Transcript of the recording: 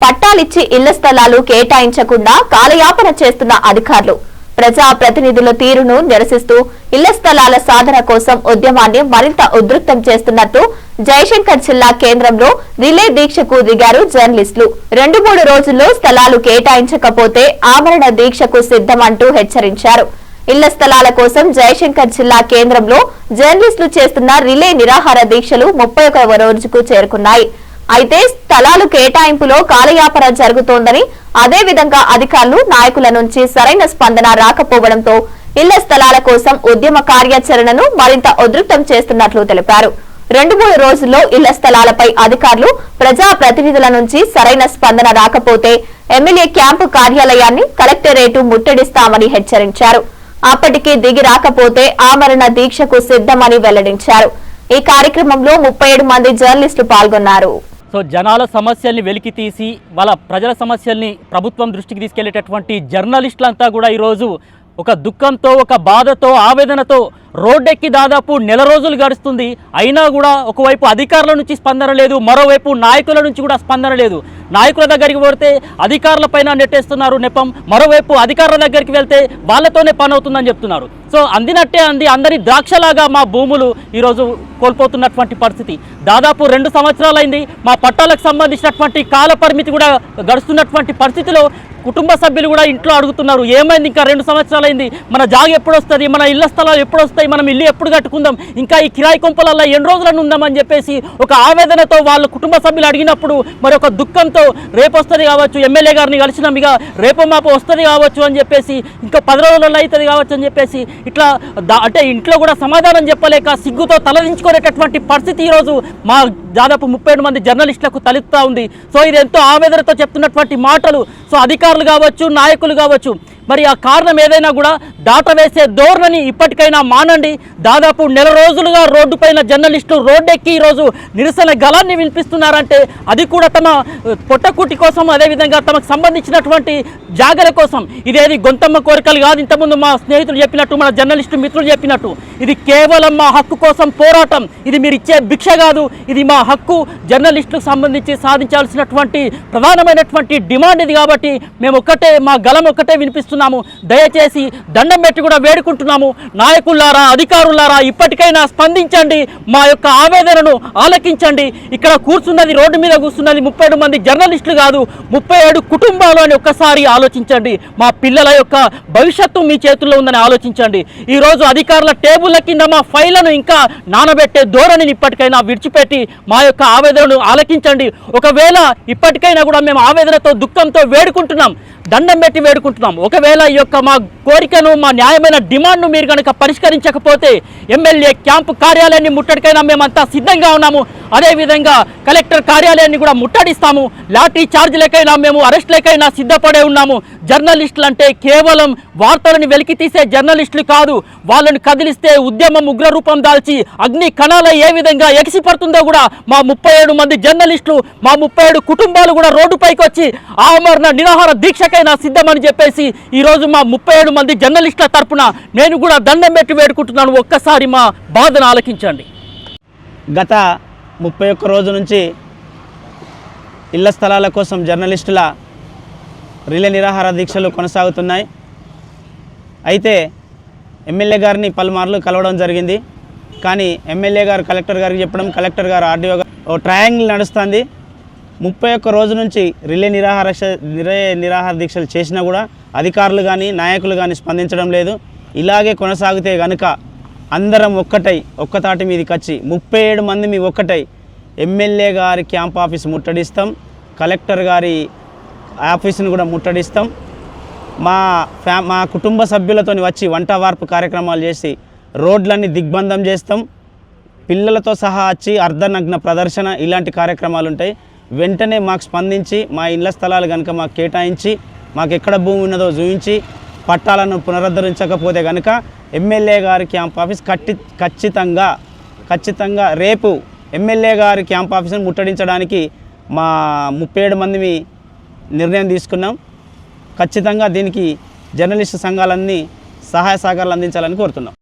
పట్టాలిచ్చి ఇళ్ళ స్థలాలు కేటాయించకుండా కాలయాపన చేస్తున్న అధికారులు. ప్రజా ప్రతినిధుల తీరును నిరసిస్తూ ఇళ్ళ స్థలాల సాధన కోసం ఉద్యమాన్ని మరింత ఉధృతం చేస్తున్నట్టు జయశంకర్ జిల్లా కేంద్రంలో రిలే దీక్షకు దిగారు జర్నలిస్టులు. రెండు మూడు రోజుల్లో స్థలాలు కేటాయించకపోతే ఆమరణ దీక్షకు సిద్ధమంటూ హెచ్చరించారు. ఇళ్ళ స్థలాల కోసం జయశంకర్ జిల్లా కేంద్రంలో జర్నలిస్టులు చేస్తున్న రిలే నిరాహార దీక్షలు ముప్పై రోజుకు చేరుకున్నాయి. అయితే స్థలాలు కేటాయింపులో కాలయాపన జరుగుతోందని అదే విధంగా అధికారులు నాయకుల నుంచి సరైన స్పందన రాకపోవడంతో ఇళ్ళ స్థలాల కోసం ఉద్యమ కార్యాచరణను మరింత ఉధృతం చేస్తున్నట్లు తెలిపారు. రెండు మూడు రోజుల్లో ఇళ్ళ స్థలాలపై అధికారులు ప్రజా ప్రతినిధుల నుంచి సరైన స్పందన రాకపోతే ఎమ్మెల్యే క్యాంపు కార్యాలయాన్ని కలెక్టరేటు ముట్టడిస్తామని హెచ్చరించారు. అప్పటికి దిగి రాకపోతే ఆమరణ దీక్షకు సిద్ధమని వెల్లడించారు. ఈ కార్యక్రమంలో ముప్పై మంది జర్నలిస్టులు పాల్గొన్నారు. సో జనాల సమస్యల్ని వెలికి తీసి వాళ్ళ ప్రజల సమస్యల్ని ప్రభుత్వం దృష్టికి తీసుకెళ్ళేటటువంటి జర్నలిస్టులంతా కూడా ఈరోజు ఒక దుఃఖంతో ఒక బాధతో ఆవేదనతో రోడ్డెక్కి దాదాపు నెల రోజులు గడుస్తుంది. అయినా కూడా ఒకవైపు అధికారుల నుంచి స్పందన లేదు మరోవైపు నాయకుల నుంచి కూడా స్పందన లేదు. నాయకుల దగ్గరికి పోతే అధికారులపైన నెట్టేస్తున్నారు నెపం మరోవైపు అధికారుల దగ్గరికి వెళ్తే వాళ్ళతోనే పని అవుతుందని చెప్తున్నారు. సో అందినట్టే అంది అందరి ద్రాక్షలాగా మా భూములు ఈరోజు కోల్పోతున్నటువంటి పరిస్థితి. దాదాపు రెండు సంవత్సరాలైంది మా పట్టాలకు సంబంధించినటువంటి కాల పరిమితి కూడా గడుస్తున్నటువంటి పరిస్థితిలో కుటుంబ సభ్యులు కూడా ఇంట్లో అడుగుతున్నారు ఏమైంది? ఇంకా రెండు సంవత్సరాలైంది. మన జాగ ఎప్పుడు వస్తుంది మన ఇళ్ళ స్థలాలు ఎప్పుడు వస్తాయి మనం ఇల్లు ఎప్పుడు కట్టుకుందాం? ఇంకా ఈ కిరాయి కొంపలల్లో ఎన్ని రోజులను ఉందామని చెప్పేసి ఒక ఆవేదనతో వాళ్ళ కుటుంబ సభ్యులు అడిగినప్పుడు మరి ఒక దుఃఖంతో రేపు వస్తుంది కావచ్చు ఎమ్మెల్యే గారిని కలిసినాం ఇక రేపు మాపు వస్తుంది కావచ్చు అని చెప్పేసి ఇంకా పది రోజులలో అవుతుంది కావచ్చు అని చెప్పేసి ఇట్లా అంటే ఇంట్లో కూడా సమాధానం చెప్పలేక సిగ్గుతో తలదించుకునేటటువంటి పరిస్థితి ఈరోజు మా దాదాపు ముప్పై మంది జర్నలిస్టులకు తలెత్తా ఉంది. సో ఇది ఎంతో ఆవేదనతో చెప్తున్నటువంటి మాటలు. సో అధికారులు కావచ్చు నాయకులు కావచ్చు మరి ఆ కారణం ఏదైనా కూడా దాటవేసే ధోరణిని ఇప్పటికైనా మానండి. దాదాపు నెల రోజులుగా రోడ్డుపైన జర్నలిస్టులు రోడ్డెక్కి ఈరోజు నిరసన గలాన్ని వినిపిస్తున్నారంటే అది కూడా తమ పొట్టకుటి కోసం అదేవిధంగా తమకు సంబంధించినటువంటి జాగర కోసం. ఇదేది గొంతమ్మ కోరికలు కాదు. ఇంతకుముందు మా స్నేహితులు చెప్పినట్టు మన జర్నలిస్టు మిత్రులు చెప్పినట్టు ఇది కేవలం మా హక్కు కోసం పోరాటం. ఇది మీరు ఇచ్చే భిక్ష కాదు. ఇది మా హక్కు. జర్నలిస్టులకు సంబంధించి సాధించాల్సినటువంటి ప్రధానమైనటువంటి డిమాండ్ ఇది కాబట్టి మేము ఒక్కటే మా గలం ఒక్కటే చేస్తున్నాము దయచేసి దండం పెట్టి కూడా వేడుకుంటున్నాము. నాయకులారా అధికారులారా ఇప్పటికైనా స్పందించండి. మా యొక్క ఆవేదనను ఆలకించండి. ఇక్కడ కూర్చున్నది రోడ్డు మీద కూర్చున్నది ముప్పై ఏడు మంది జర్నలిస్టులు కాదు ముప్పై ఏడు కుటుంబాలు అని ఒక్కసారి ఆలోచించండి. మా పిల్లల యొక్క భవిష్యత్తు మీ చేతుల్లో ఉందని ఆలోచించండి. ఈరోజు అధికారుల టేబుల్ల కింద మా ఫైళ్ళను ఇంకా నానబెట్టే ధోరణిని ఇప్పటికైనా విడిచిపెట్టి మా యొక్క ఆవేదనను ఆలకించండి. ఒకవేళ ఇప్పటికైనా కూడా మేము ఆవేదనతో దుఃఖంతో వేడుకుంటున్నాం దండం పెట్టి వేడుకుంటున్నాం. ఒకవేళ ఈ యొక్క మా కోరికను మా న్యాయమైన డిమాండ్ను మీరు కనుక పరిష్కరించకపోతే ఎమ్మెల్యే క్యాంపు కార్యాలయాన్ని ముట్టడికైనా మేమంతా సిద్ధంగా ఉన్నాము. అదేవిధంగా కలెక్టర్ కార్యాలయాన్ని కూడా ముట్టడిస్తాము. లాఠీ ఛార్జీలకైనా మేము అరెస్టులకైనా సిద్ధపడే ఉన్నాము. జర్నలిస్టులు అంటే కేవలం వార్తలను వెలికి తీసే జర్నలిస్టులు కాదు వాళ్ళని కదిలిస్తే ఉద్యమం ఉగ్ర రూపం దాల్చి అగ్ని కణాల ఏ విధంగా ఎగిసిపడుతుందో కూడా మా ముప్పై ఏడు మంది జర్నలిస్టులు మా ముప్పై ఏడు కుటుంబాలు కూడా రోడ్డుపైకి వచ్చి ఆమరణ నిరాహార దీక్షకైనా సిద్ధమని చెప్పేసి ఈరోజు మా ముప్పై ఏడు మంది జర్నలిస్టుల తరపున నేను కూడా దండం పెట్టి వేడుకుంటున్నాను. ఒక్కసారి మా బాధను ఆలకించండి. గత ముప్పై ఒక్క రోజు నుంచి ఇళ్ళ స్థలాల కోసం జర్నలిస్టుల రిలే నిరాహార దీక్షలు కొనసాగుతున్నాయి. అయితే ఎమ్మెల్యే గారిని పలుమార్లు కలవడం జరిగింది. కానీ ఎమ్మెల్యే గారు కలెక్టర్ గారికి చెప్పడం కలెక్టర్ గారు ఆర్డీఓ గారు ఓ ట్రయాంగిల్ నడుస్తుంది. ముప్పై ఒక్క రోజు నుంచి రిలే నిరాహార నిరే రిలే నిరాహార దీక్షలు చేసినా కూడా అధికారులు కానీ నాయకులు కానీ స్పందించడం లేదు. ఇలాగే కొనసాగితే కనుక అందరం ఒక్కటై ఒక్కతాటి మీదకి వచ్చి ముప్పై ఏడు మంది మీ ఒక్కటై ఎమ్మెల్యే గారి క్యాంప్ ఆఫీస్ ముట్టడిస్తాం. కలెక్టర్ గారి ఆఫీస్ని కూడా ముట్టడిస్తాం. మా ఫ్యా మా కుటుంబ సభ్యులతో వచ్చి వంట వార్పు కార్యక్రమాలు చేసి రోడ్లన్నీ దిగ్బంధం చేస్తాం. పిల్లలతో సహా వచ్చి అర్ధనగ్న ప్రదర్శన ఇలాంటి కార్యక్రమాలు ఉంటాయి వెంటనే మాకు స్పందించి మా ఇళ్ళ స్థలాలు కనుక మాకు కేటాయించి మాకు ఎక్కడ భూమి ఉన్నదో చూపించి పట్టాలను పునరుద్ధరించకపోతే కనుక ఎమ్మెల్యే గారి క్యాంప్ ఆఫీస్ కట్టి ఖచ్చితంగా ఖచ్చితంగా రేపు ఎమ్మెల్యే గారి క్యాంప్ ఆఫీస్ని ముట్టడించడానికి మా ముప్పై ఏడు మంది నిర్ణయం తీసుకున్నాం. ఖచ్చితంగా దీనికి జర్నలిస్టు సంఘాలన్నీ సహాయ సహకారాలు అందించాలని కోరుతున్నాం.